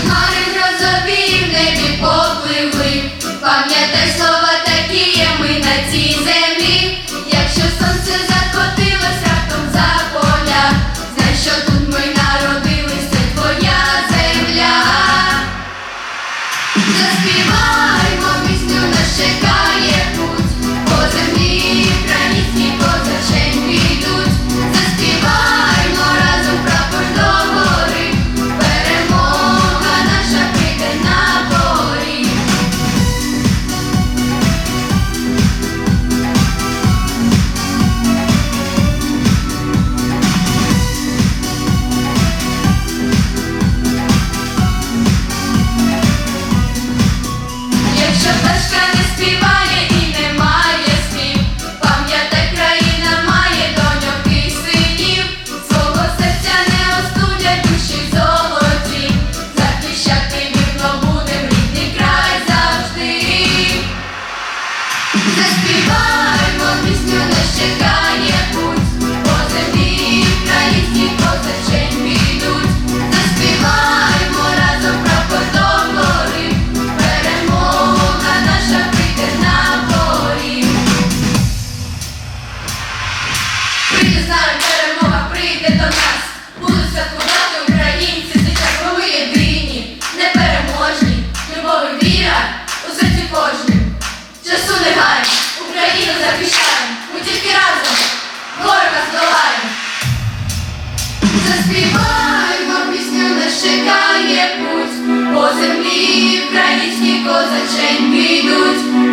хмари грозові небі попливли, пам'ятай слова такі є ми на цій землі, якщо сонце закотилось раптом за поля, знай, що тут ми народились, це твоя земля. Заспіваймо пісню наше. будуть святкувати українці, дитя ми єдині, непереможні, любов віра у серці кожній. Часу не Україну захищаємо, ми тільки разом ворога здолаємо. Заспіваємо, пісню нас чекає путь, по землі українські козаченьки йдуть.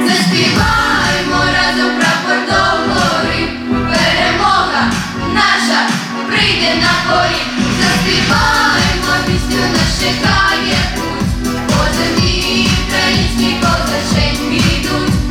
Прийде на горі, заспіваємо пісню, нас чекає путь. по мій українські козачень йдуть,